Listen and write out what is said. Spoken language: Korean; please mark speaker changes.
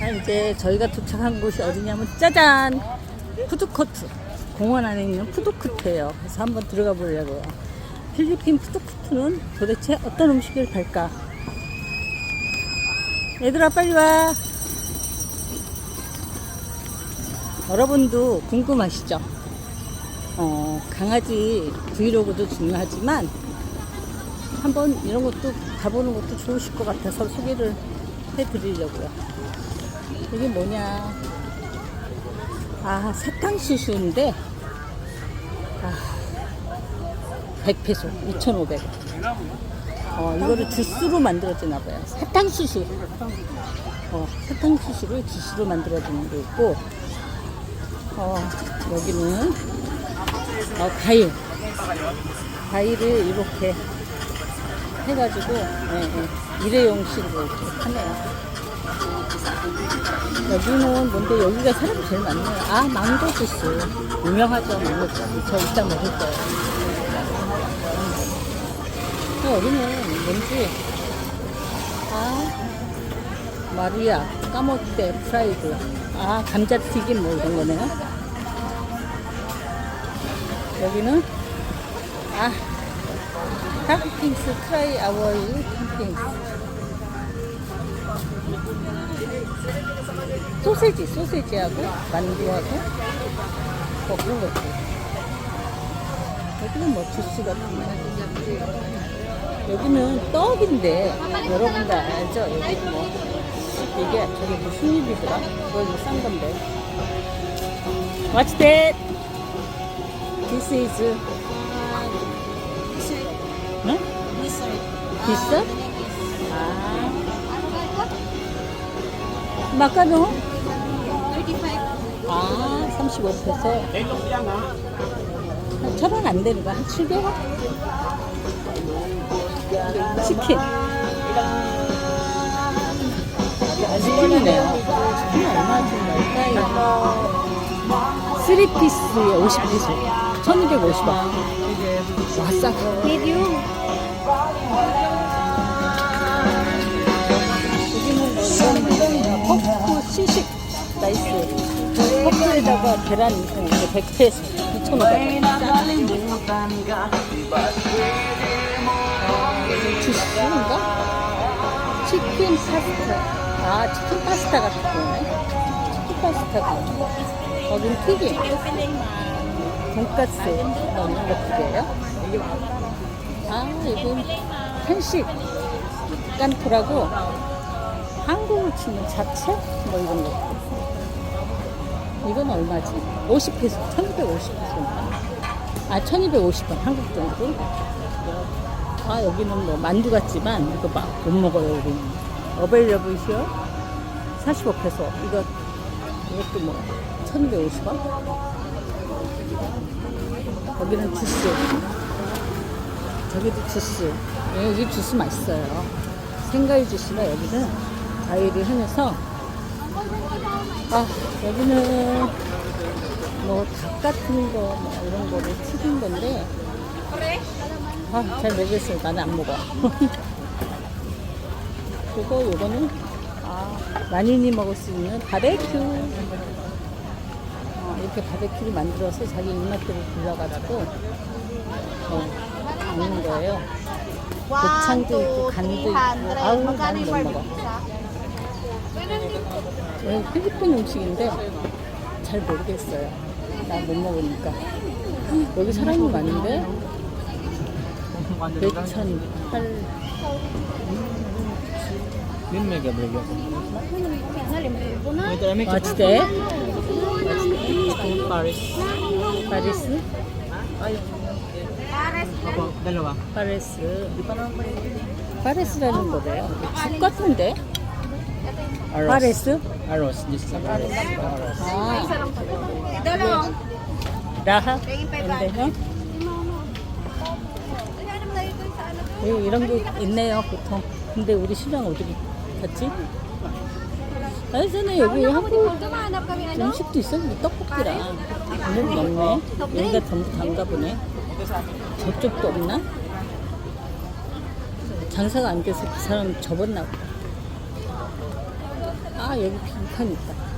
Speaker 1: 아, 이제 저희가 도착한 곳이 어디냐면 짜잔 푸드코트 공원 안에 있는 푸드코트예요. 그래서 한번 들어가 보려고요. 필리핀 푸드코트는 도대체 어떤 음식을 팔까? 얘들아 빨리 와. 여러분도 궁금하시죠? 어, 강아지 브이로그도 중요하지만 한번 이런 것도 가보는 것도 좋으실 것 같아서 소개를 해드리려고요. 이게 뭐냐? 아 사탕수수인데 아 100페소 2,500. 어 이거를 주스로 만들어지나 봐요. 사탕수수. 어 사탕수수를 주스로 만들어지는 게 있고 어 여기는 어 과일. 과일을 이렇게 해가지고 예, 예, 일회용식으로 이렇게 파네요. 여기는 뭔데 여기가 사람이 제일 많네요. 아 망고 주스 유명하죠 망고 주스. 저 이따 먹을 거예요. 음. 여기는 뭔지 아 마리아 까먹대 프라이드 아 감자튀김 뭐 이런 거네요. 여기는 아 탕핑스 트라이 아워이 탕핑스 소세지 소세지하고 만두하고 뭐 그런 것들 여기는 뭐 주스 같은 거 여기는 떡인데 여러분들 알죠? 여기 뭐 이게 저게 무슨 잎이더라? 이거 이거 싼 건데 What's that? This is 응? 비싸? 아 마카롱? 아, 35페소. 천원 안 되는 거야? 한 700원? 치킨. 치킨이네요. 치킨 얼마 주나요? 3피스에 50피스. 1250원. 와, 싸. 여기는 퍼프에다가 계란 이거 100페소 2,500원 주스인가? 치킨 파스타. 아 치킨 파스타 같은 거네 치킨 파스타가 여긴 튀김. 돈까스 넣는 것들이에요? 아 이건 한식. 깐토라고 한국을 치면 자체? 뭐 이런 거. 이건 얼마지? 50페소, 1250페소인가? 아, 1250원, 한국 돈으로. 아, 여기는 뭐 만두 같지만 이거 막 못 먹어요, 여기는. 어벨러블 히어 45페소. 이거, 이것도 뭐 1250원? 여기는 주스. 저기도 주스. 예, 여기 주스 맛있어요. 생과일 주스가 여기는 과일이 흔해서 아 여기는 뭐 닭 같은 거 뭐 이런 거를 튀긴 건데. 아 잘 모르겠어요 나는 안 먹어. 그리고 요거는 아. 만인이 먹을 수 있는 바베큐. 어, 이렇게 바베큐를 만들어서 자기 입맛대로 불러가지고 어, 먹는 거예요. 곱창도 있고 간도 있고. 아우 나는 못 먹어 여기 필리핀 음식인데 잘 모르겠어요 나 못 먹으니까 여기 사람이 많은데 몇천 팔
Speaker 2: Din mega burger.
Speaker 1: What's that?
Speaker 2: Paris.
Speaker 1: 파리스?
Speaker 2: Dalawa.
Speaker 1: 파리스 파리스라는 거래요 죽 같은데?
Speaker 2: Aros.
Speaker 1: 파리스?
Speaker 2: Aros. Is Aros. Aros.
Speaker 1: 아 라하? 근데요? 예, 이런 게 있네요 보통 근데 우리 시장 어디 갔지? 예전에 여기 한국? 음식도 있었는데 떡볶이랑 오늘은 없네 여기가 전부 단가 보네 저쪽도 없나? 장사가 안 돼서 그 사람 접었나 보다 아 여기 빈칸 있다